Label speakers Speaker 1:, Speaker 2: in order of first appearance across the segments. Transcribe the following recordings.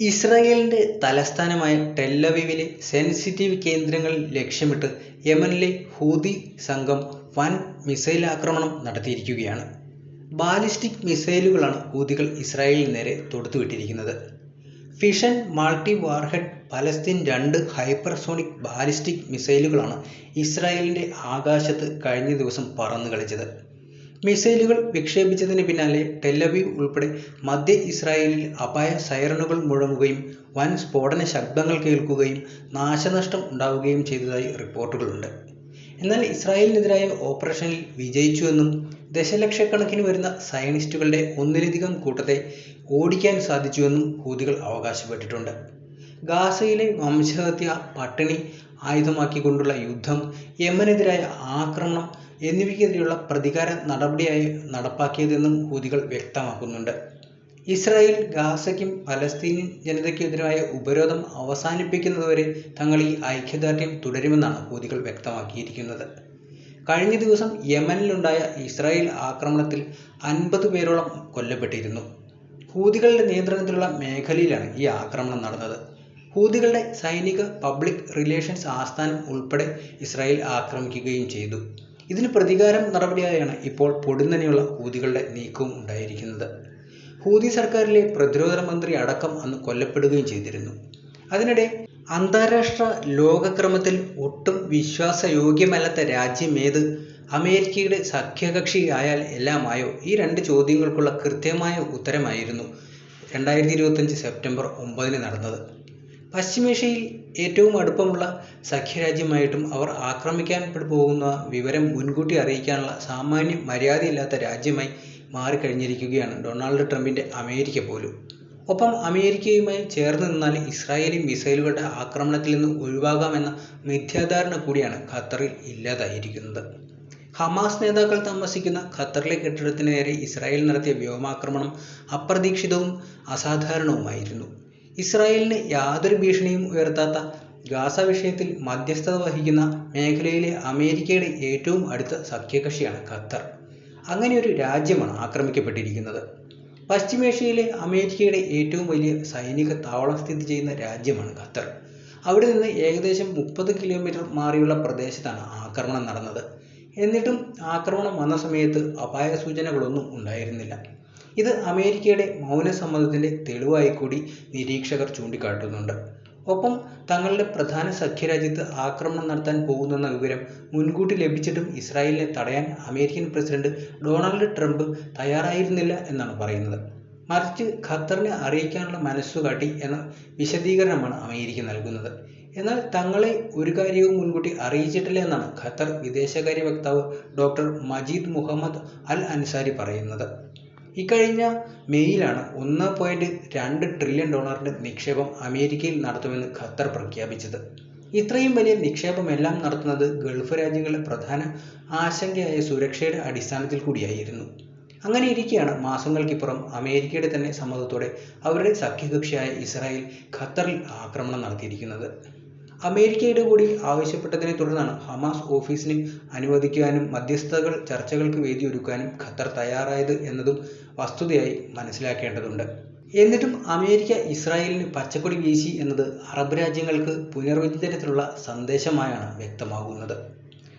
Speaker 1: ഇസ്രായേലിന്റെ തലസ്ഥാനമായ ടെല്ലവീവിലെ സെൻസിറ്റീവ് കേന്ദ്രങ്ങൾ ലക്ഷ്യമിട്ട് യമനിലെ ഹൂതി സംഘം വൻ മിസൈൽ ആക്രമണം നടത്തിയിരിക്കുകയാണ്. ബാലിസ്റ്റിക് മിസൈലുകളാണ് ഹൂതികൾ ഇസ്രായേലിന് നേരെ തൊടുത്തുവിട്ടിരിക്കുന്നത്. ഫിഷൻ മൾട്ടി വാർഹെഡ് പലസ്തീൻ രണ്ട് ഹൈപ്പർസോണിക് ബാലിസ്റ്റിക് മിസൈലുകളാണ് ഇസ്രായേലിന്റെ ആകാശത്ത് കഴിഞ്ഞ ദിവസം പറന്നുകളിച്ചത്. മിസൈലുകൾ വിക്ഷേപിച്ചതിന് പിന്നാലെ ടെല്ലവീവ് ഉൾപ്പെടെ മധ്യ ഇസ്രായേലിൽ അപായ സൈറണുകൾ മുഴങ്ങുകയും വൻ സ്ഫോടന ശബ്ദങ്ങൾ കേൾക്കുകയും നാശനഷ്ടം ഉണ്ടാവുകയും ചെയ്തതായി റിപ്പോർട്ടുകളുണ്ട്. എന്നാൽ ഇസ്രായേലിനെതിരായ ഓപ്പറേഷനിൽ വിജയിച്ചുവെന്നും ദശലക്ഷക്കണക്കിന് വരുന്ന സയനിസ്റ്റുകളുടെ ഒന്നിലധികം കൂട്ടത്തെ ഓടിക്കാൻ സാധിച്ചുവെന്നും ഹൂതികൾ അവകാശപ്പെട്ടിട്ടുണ്ട്. ഗാസയിലെ വംശഹത്യ, പട്ടിണി ആയുധമാക്കിക്കൊണ്ടുള്ള യുദ്ധം, യമനെതിരായ ആക്രമണം എന്നിവയ്ക്കെതിരെയുള്ള പ്രതികാര നടപടിയായി നടപ്പാക്കിയതെന്നും ഹൂതികൾ വ്യക്തമാക്കുന്നുണ്ട്. ഇസ്രായേൽ ഗാസയ്ക്കും പലസ്തീൻ ജനതയ്ക്കെതിരായ ഉപരോധം അവസാനിപ്പിക്കുന്നതുവരെ തങ്ങൾ ഈ ഐക്യദാർഢ്യം തുടരുമെന്നാണ് ഹൂതികൾ വ്യക്തമാക്കിയിരിക്കുന്നത്. കഴിഞ്ഞ ദിവസം യമനിലുണ്ടായ ഇസ്രായേൽ ആക്രമണത്തിൽ അൻപത് പേരോളം കൊല്ലപ്പെട്ടിരുന്നു. ഹൂതികളുടെ നിയന്ത്രണത്തിലുള്ള മേഖലയിലാണ് ഈ ആക്രമണം നടന്നത്. ഹൂതികളുടെ സൈനിക പബ്ലിക് റിലേഷൻസ് ആസ്ഥാനം ഉൾപ്പെടെ ഇസ്രായേൽ ആക്രമിക്കുകയും ചെയ്തു. ഇതിന് പ്രതികാരം നടപടിയായാണ് ഇപ്പോൾ പൊടുന്നനെയുള്ള ഹൂതികളുടെ നീക്കവും ഉണ്ടായിരിക്കുന്നത്. ഹൂതി സർക്കാരിലെ പ്രതിരോധ മന്ത്രി അടക്കം അന്ന് കൊല്ലപ്പെടുകയും ചെയ്തിരുന്നു. അതിനിടെ അന്താരാഷ്ട്ര ലോകക്രമത്തിൽ ഒട്ടും വിശ്വാസയോഗ്യമല്ലാത്ത രാജ്യമേത്, അമേരിക്കയുടെ സഖ്യകക്ഷി ആയാൽ എല്ലാമായോ ഈ രണ്ട് ചോദ്യങ്ങൾക്കുള്ള കൃത്യമായ ഉത്തരമായിരുന്നു രണ്ടായിരത്തി ഇരുപത്തഞ്ച് സെപ്റ്റംബർ ഒമ്പതിന് നടന്നത്. പശ്ചിമേഷ്യയിൽ ഏറ്റവും അടുപ്പമുള്ള സഖ്യരാജ്യമായിട്ടും അവർ ആക്രമിക്കാൻ പോകുന്ന വിവരം മുൻകൂട്ടി അറിയിക്കാനുള്ള സാമാന്യ മര്യാദയില്ലാത്ത രാജ്യമായി മാറിക്കഴിഞ്ഞിരിക്കുകയാണ് ഡൊണാൾഡ് ട്രംപിന്റെ അമേരിക്ക പോലും. ഒപ്പം അമേരിക്കയുമായി ചേർന്ന് നിന്നാൽ ഇസ്രായേലി മിസൈലുകളുടെ ആക്രമണത്തിൽ നിന്ന് ഒഴിവാകാമെന്ന മിഥ്യാധാരണ കൂടിയാണ് ഖത്തറിൽ ഇല്ലാതായിരിക്കുന്നത്. ഹമാസ് നേതാക്കൾ താമസിക്കുന്ന ഖത്തറിലെ കെട്ടിടത്തിന് നേരെ ഇസ്രായേൽ നടത്തിയ വ്യോമാക്രമണം അപ്രതീക്ഷിതവും അസാധാരണവുമായിരുന്നു. ഇസ്രായേലിന് യാതൊരു ഭീഷണിയും ഉയർത്താത്ത ഗാസ വിഷയത്തിൽ മധ്യസ്ഥത വഹിക്കുന്ന മേഖലയിലെ അമേരിക്കയുടെ ഏറ്റവും അടുത്ത സഖ്യകക്ഷിയാണ് ഖത്തർ. അങ്ങനെ ഒരു രാജ്യമാണ് ആക്രമിക്കപ്പെട്ടിരിക്കുന്നത്. പശ്ചിമേഷ്യയിലെ അമേരിക്കയുടെ ഏറ്റവും വലിയ സൈനിക താവളം സ്ഥിതി ചെയ്യുന്ന രാജ്യമാണ് ഖത്തർ. അവിടെ നിന്ന് ഏകദേശം മുപ്പത് കിലോമീറ്റർ മാറിയുള്ള പ്രദേശത്താണ് ആക്രമണം നടന്നത്. എന്നിട്ടും ആക്രമണം വന്ന സമയത്ത് അപായ സൂചനകളൊന്നും ഉണ്ടായിരുന്നില്ല. ഇത് അമേരിക്കയുടെ മൗനസമ്മതത്തിന്റെ തെളിവായിക്കൂടി നിരീക്ഷകർ ചൂണ്ടിക്കാട്ടുന്നുണ്ട്. ഒപ്പം തങ്ങളുടെ പ്രധാന സഖ്യരാജ്യത്ത് ആക്രമണം നടത്താൻ പോകുന്നെന്ന വിവരം മുൻകൂട്ടി ലഭിച്ചിട്ടും ഇസ്രായേലിനെ തടയാൻ അമേരിക്കൻ പ്രസിഡന്റ് ഡൊണാൾഡ് ട്രംപ് തയ്യാറായിരുന്നില്ല എന്നാണ് പറയുന്നത്. മറിച്ച് ഖത്തറിനെ അറിയിക്കാനുള്ള മനസ്സുകാട്ടി എന്ന വിശദീകരണമാണ് അമേരിക്ക നൽകുന്നത്. എന്നാൽ തങ്ങളെ ഒരു കാര്യവും മുൻകൂട്ടി അറിയിച്ചിട്ടില്ല എന്നാണ് ഖത്തർ വിദേശകാര്യ വക്താവ് doctor Majed Mohammed al Ansari പറയുന്നത്. ഇക്കഴിഞ്ഞ മെയ്യിലാണ് ഒന്ന് പോയിന്റ് രണ്ട് ട്രില്യൺ ഡോളറിന്റെ നിക്ഷേപം അമേരിക്കയിൽ നടത്തുമെന്ന് ഖത്തർ പ്രഖ്യാപിച്ചത്. ഇത്രയും വലിയ നിക്ഷേപമെല്ലാം നടത്തുന്നത് ഗൾഫ് രാജ്യങ്ങളുടെ പ്രധാന ആശങ്കയായ സുരക്ഷയുടെ അടിസ്ഥാനത്തിൽ കൂടിയായിരുന്നു. അങ്ങനെ ഇരിക്കെയാണ് മാസങ്ങൾക്കിപ്പുറം അമേരിക്കയുടെ തന്നെ സമ്മതത്തോടെ അവരുടെ സഖ്യകക്ഷിയായ ഇസ്രായേൽ ഖത്തറിൽ ആക്രമണം നടത്തിയിരിക്കുന്നത്. അമേരിക്കയുടെ കൂടി ആവശ്യപ്പെട്ടതിനെ തുടർന്നാണ് ഹമാസ് ഓഫീസിന് അനുവദിക്കാനും മധ്യസ്ഥകൾ ചർച്ചകൾക്ക് വേദിയൊരുക്കാനും ഖത്തർ തയ്യാറായത് എന്നതും വസ്തുതയായി മനസ്സിലാക്കേണ്ടതുണ്ട്. എന്നിട്ടും അമേരിക്ക ഇസ്രായേലിന് പച്ചക്കൊടി വീശി എന്നത് അറബ് രാജ്യങ്ങൾക്ക് പുനർവിചിന്തനത്തിനുള്ള സന്ദേശമായാണ് വ്യക്തമാകുന്നത്.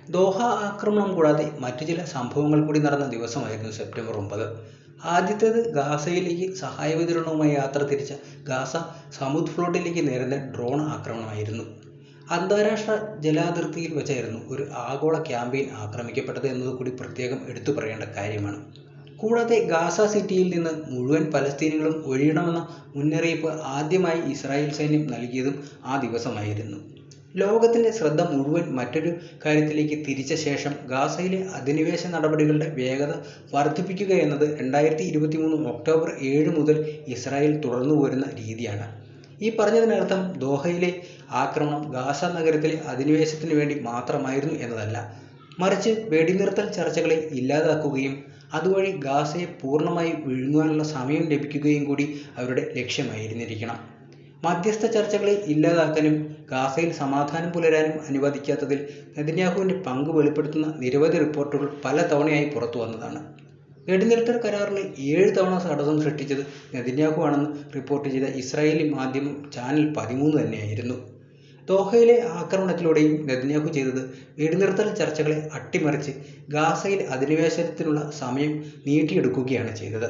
Speaker 1: ദോഹ ആക്രമണം കൂടാതെ മറ്റു ചില സംഭവങ്ങൾ കൂടി നടന്ന ദിവസമായിരുന്നു സെപ്റ്റംബർ ഒമ്പത്. ആദ്യത്തേത് ഗാസയിലേക്ക് സഹായ വിതരണവുമായി യാത്ര തിരിച്ച ഗാസ സമുദ്ര ഫ്ലോട്ടിലേക്ക് നേരെ ഡ്രോൺ ആക്രമണമായിരുന്നു. അന്താരാഷ്ട്ര ജലാതിർത്തിയിൽ വെച്ചായിരുന്നു ഒരു ആഗോള ക്യാമ്പയിൻ ആക്രമിക്കപ്പെട്ടത് എന്നതുകൂടി പ്രത്യേകം എടുത്തു പറയേണ്ട കാര്യമാണ്. കൂടാതെ ഗാസ സിറ്റിയിൽ നിന്ന് മുഴുവൻ പലസ്തീനികളും ഒഴിയണമെന്ന മുന്നറിയിപ്പ് ആദ്യമായി ഇസ്രായേൽ സൈന്യം നൽകിയതും ആ ദിവസമായിരുന്നു. ലോകത്തിന്റെ ശ്രദ്ധ മുഴുവൻ മറ്റൊരു കാര്യത്തിലേക്ക് തിരിച്ച ശേഷം ഗാസയിലെ അധിനിവേശ നടപടികളുടെ വേഗത വർദ്ധിപ്പിക്കുക എന്നത് രണ്ടായിരത്തി ഇരുപത്തിമൂന്ന് ഒക്ടോബർ ഏഴ് മുതൽ ഇസ്രായേൽ തുടർന്നു വരുന്ന രീതിയാണ്. ഈ പറഞ്ഞതിനർത്ഥം ദോഹയിലെ ആക്രമണം ഗാസ നഗരത്തിലെ അധിനിവേശത്തിന് വേണ്ടി മാത്രമായിരുന്നു എന്നതല്ല. മറിച്ച് വെടിനിർത്തൽ ചർച്ചകളെ ഇല്ലാതാക്കുകയും അതുവഴി ഗാസയെ പൂർണമായി വിഴുങ്ങുവാനുള്ള സമയം ലഭിക്കുകയും കൂടി അവരുടെ ലക്ഷ്യമായിരുന്നിരിക്കണം. മധ്യസ്ഥ ചർച്ചകളെ ഇല്ലാതാക്കാനും ഗാസയിൽ സമാധാനം പുലരാനും അനുവദിക്കാത്തതിൽ നെതന്യാഹുവിന്റെ പങ്ക് വെളിപ്പെടുത്തുന്ന നിരവധി റിപ്പോർട്ടുകൾ പല തവണയായി പുറത്തുവന്നതാണ്. വെടിനിർത്തൽ കരാറിന് ഏഴ് തവണ തടസ്സം സൃഷ്ടിച്ചത് നെതന്യാഹു ആണെന്ന് റിപ്പോർട്ട് ചെയ്ത ഇസ്രായേലി മാധ്യമം ചാനൽ പതിമൂന്ന് തന്നെയായിരുന്നു. ദോഹയിലെ ആക്രമണത്തിലൂടെയും നെതന്യാഹു ചെയ്തത് വെടിനിർത്തൽ ചർച്ചകളെ അട്ടിമറിച്ച് ഗാസയിൽ അധിനിവേശത്തിനുള്ള സമയം നീട്ടിയെടുക്കുകയാണ് ചെയ്തത്.